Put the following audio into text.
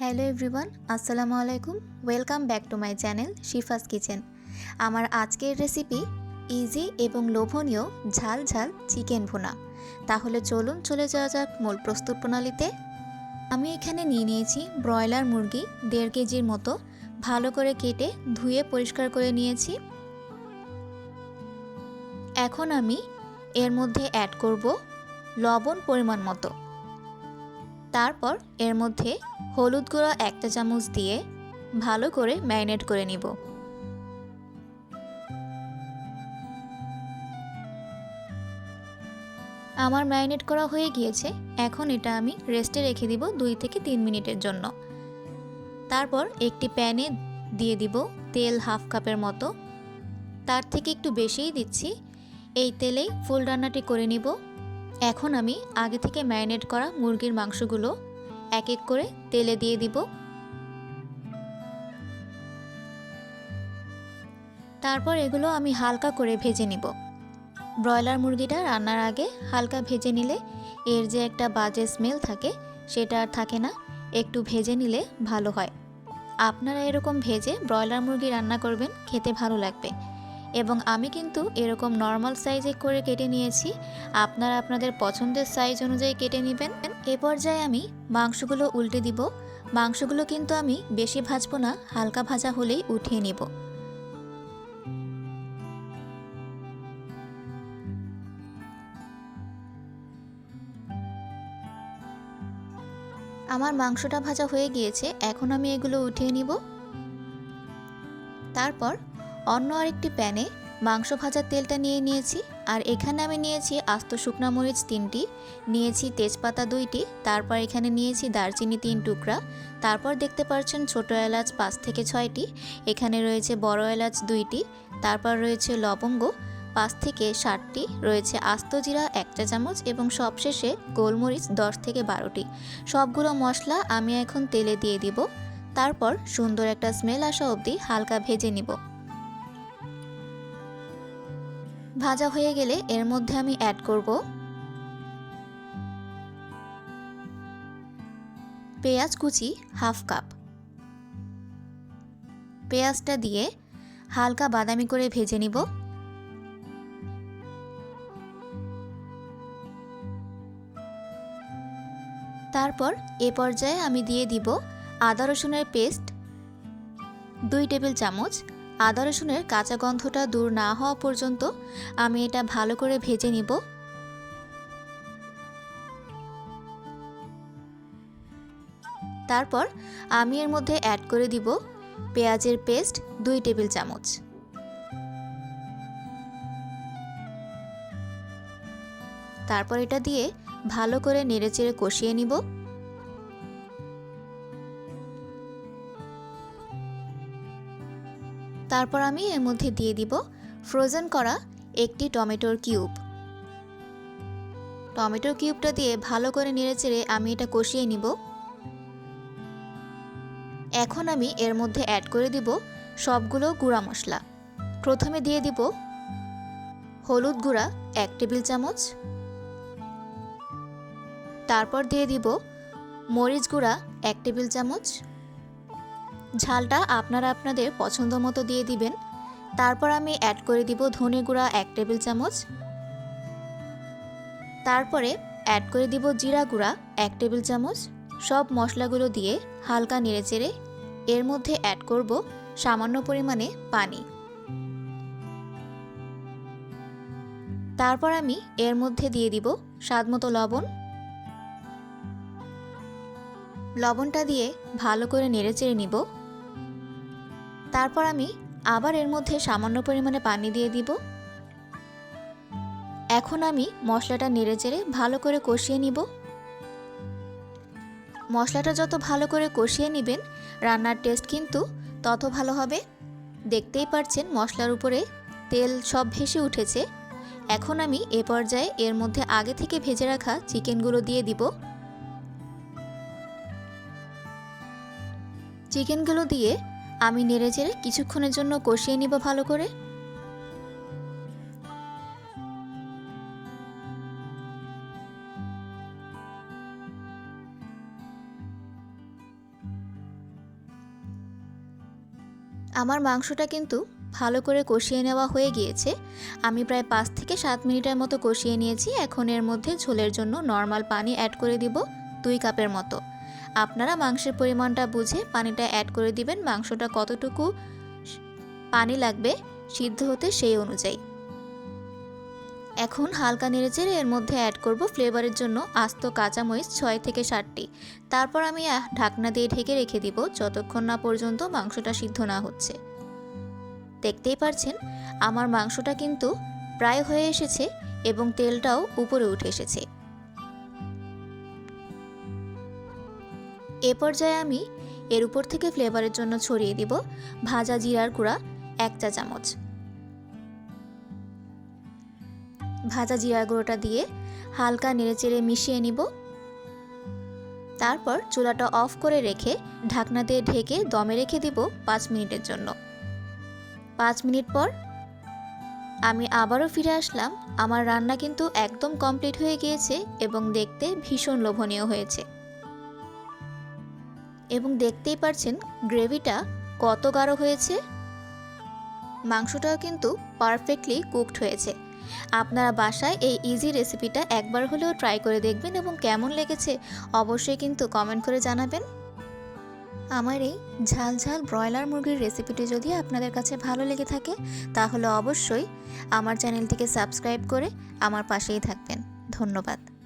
Hello everyone, আসসালামু আলাইকুম। Welcome back to my channel Shifa's kitchen. আমার আজকের রেসিপি ইজি এবং লোভনীয় ঝাল ঝাল চিকেন ভুনা। তাহলে চলুন চলে যাওয়া যাক মূল প্রস্তুত প্রণালীতে। আমি এখানে নিয়ে নিয়েছি ব্রয়লার মুরগি দেড় কেজির মতো, ভালো করে কেটে ধুয়ে পরিষ্কার করে নিয়েছি। এখন আমি এর মধ্যে অ্যাড করব লবণ পরিমাণ মতো। তারপর এর মধ্যে হলুদ গুঁড়ো একটা চামচ দিয়ে ভালো করে ম্যারিনেট করে নিব। আমার ম্যারিনেট করা হয়ে গিয়েছে, এখন এটা আমি রেস্টে রেখে দিব দুই থেকে তিন মিনিটের জন্য। তারপর একটি প্যানে দিয়ে দিব তেল হাফ কাপের মতো। তার থেকে একটু বেশিই দিচ্ছি। এই তেলেই ফুল রান্নাটি করে নিব। এখন আমি আগে থেকে ম্যারিনেট করা মুরগির মাংসগুলো এক এক করে তেলে দিয়ে দিব। তারপর এগুলো আমি হালকা করে ভেজে নিব। ব্রয়লার মুরগিটা রান্নার আগে হালকা ভেজে নিলে এর যে একটা বাজে স্মেল থাকে সেটা আর থাকে না, একটু ভেজে নিলে ভালো হয়। আপনারা এরকম ভেজে ব্রয়লার মুরগি রান্না করবেন, খেতে ভালো লাগবে। এবং আমি কিন্তু এরকম নর্মাল সাইজে করে কেটে নিয়েছি। আপনারা আপনাদের পছন্দের সাইজ অনুযায়ী কেটে নেবেন। এ পর্যায়ে আমি মাংসগুলো উল্টে দিব। মাংসগুলো কিন্তু আমি বেশি ভাজবো না, হালকা ভাজা হলেই উঠিয়ে নিব। আমার মাংসটা ভাজা হয়ে গিয়েছে, এখন আমি এগুলো উঠিয়ে নিব। তারপর অন্য আরেকটি প্যানে মাংস ভাজার তেলটা নিয়ে নিয়েছি, আর এখানে আমি নিয়েছি আস্ত শুকনা মরিচ তিনটি, নিয়েছি তেজপাতা দুইটি, তারপর এখানে নিয়েছি দারচিনি তিন টুকরা, তারপর দেখতে পাচ্ছেন ছোট এলাচ পাঁচ থেকে ছয়টি, এখানে রয়েছে বড় এলাচ দুইটি, তারপর রয়েছে লবঙ্গ পাঁচ থেকে ষাটটি রয়েছে আস্ত জিরা একটা চামচ এবং সবশেষে গোলমরিচ দশ থেকে বারোটি। সবগুলো মশলা আমি এখন তেলে দিয়ে দিব, তারপর সুন্দর একটা স্মেল আসা অবধি হালকা ভেজে নিব। ভাজা হয়ে গেলে এর মধ্যে আমি অ্যাড করব পেঁয়াজ কুচি হাফ কাপ। পেঁয়াজটা দিয়ে হালকা বাদামি করে ভেজে নিব। তারপর এ পর্যায়ে আমি দিয়ে দিব আদা রসুনের পেস্ট দুই টেবিল চামচ আদা রসুনের কাঁচা গন্ধটা দূর না হওয়া পর্যন্ত আমি এটা ভালো করে ভেজে নিব। তারপর আমি এর মধ্যে অ্যাড করে দিব পেঁয়াজের পেস্ট দুই টেবিল চামচ। তারপর এটা দিয়ে ভালো করে নেড়েচেড়ে কষিয়ে নিব। তারপর আমি এর মধ্যে দিয়ে দিব ফ্রোজেন করা একটি টমেটোর কিউব টমেটোর কিউবটা দিয়ে ভালো করে নেড়েচেড়ে আমি এটা কষিয়ে নিব। এখন আমি এর মধ্যে অ্যাড করে দিব সবগুলো গুঁড়া মশলা। প্রথমে দিয়ে দিব হলুদ গুঁড়া এক টেবিল চামচ। তারপর দিয়ে দিব মরিচ গুঁড়া এক টেবিল চামচ। ঝালটা আপনারা আপনাদের পছন্দ মতো দিয়ে দিবেন। তারপর আমি অ্যাড করে দিব ধনে গুঁড়া এক টেবিল চামচ। তারপরে অ্যাড করে দিব জিরা গুঁড়া এক টেবিল চামচ। সব মশলাগুলো দিয়ে হালকা নেড়েচেড়ে এর মধ্যে অ্যাড করব সামান্য পরিমাণে পানি। তারপর আমি এর মধ্যে দিয়ে দিব স্বাদমতো লবণ। লবণটা দিয়ে ভালো করে নেড়েচেড়ে নিব। তারপর আমি আবার এর মধ্যে সামান্য পরিমাণে পানি দিয়ে দিব। এখন আমি মশলাটা নেড়ে চেড়ে ভালো করে কষিয়ে নিব। মশলাটা যত ভালো করে কষিয়ে নেবেন, রান্নার টেস্ট কিন্তু তত ভালো হবে। দেখতেই পারছেন মশলার উপরে তেল সব ভেসে উঠেছে। এখন আমি এ পর্যায়ে এর মধ্যে আগে থেকে ভেজে রাখা চিকেনগুলো দিয়ে দিব। চিকেনগুলো দিয়ে আমি নেড়ে চেড়ে কিছুক্ষণের জন্য কষিয়ে নিব ভালো করে। আমার মাংসটা কিন্তু ভালো করে কষিয়ে নেওয়া হয়ে গিয়েছে। আমি প্রায় পাঁচ থেকে সাত মিনিটের মতো কষিয়ে নিয়েছি। এখন এর মধ্যে ঝোলের জন্য নর্মাল পানি অ্যাড করে দিব দুই কাপের মতো। আপনারা মাংসের পরিমাণটা বুঝে পানিটা অ্যাড করে দিবেন। মাংসটা কতটুকু পানি লাগবে সিদ্ধ হতে সেই অনুযায়ী। এখন হালকা নেড়েচেড়ে এর মধ্যে অ্যাড করব ফ্লেভারের জন্য আস্ত কাঁচামরিচ ছয় থেকে সাতটি। তারপর আমি ঢাকনা দিয়ে ঢেকে রেখে দিব যতক্ষণ না পর্যন্ত মাংসটা সিদ্ধ না হচ্ছে। দেখতেই পারছেন, আমার মাংসটা কিন্তু প্রায় হয়ে এসেছে এবং তেলটাও উপরে উঠে এসেছে। এ পর্যায়ে আমি এর উপর থেকে ফ্লেভারের জন্য ছড়িয়ে দিব ভাজা জিরার গুঁড়া এক চা চামচ। ভাজা জিরার গুঁড়োটা দিয়ে হালকা নেড়েচেড়ে মিশিয়ে নিব। তারপর চুলাটা অফ করে রেখে ঢাকনা দিয়ে ঢেকে দমে রেখে দিব পাঁচ মিনিটের জন্য। পাঁচ মিনিট পর আমি আবারও ফিরে আসলাম। আমার রান্না কিন্তু একদম কমপ্লিট হয়ে গিয়েছে এবং দেখতে ভীষণ লোভনীয় হয়েছে। এবং দেখতেই পারছেন গ্রেভিটা কত গাঢ় হয়েছে। মাংসটাও কিন্তু পারফেক্টলি কুকড হয়েছে। আপনারা বাসায় এই ইজি রেসিপিটা একবার হলেও ট্রাই করে দেখবেন এবং কেমন লেগেছে অবশ্যই কিন্তু কমেন্ট করে জানাবেন। আমার এই ঝাল ব্রয়লার মুরগির রেসিপিটি যদি আপনাদের কাছে ভালো লেগে থাকে, তাহলে অবশ্যই আমার চ্যানেলটিকে সাবস্ক্রাইব করে আমার পাশেই থাকবেন। ধন্যবাদ।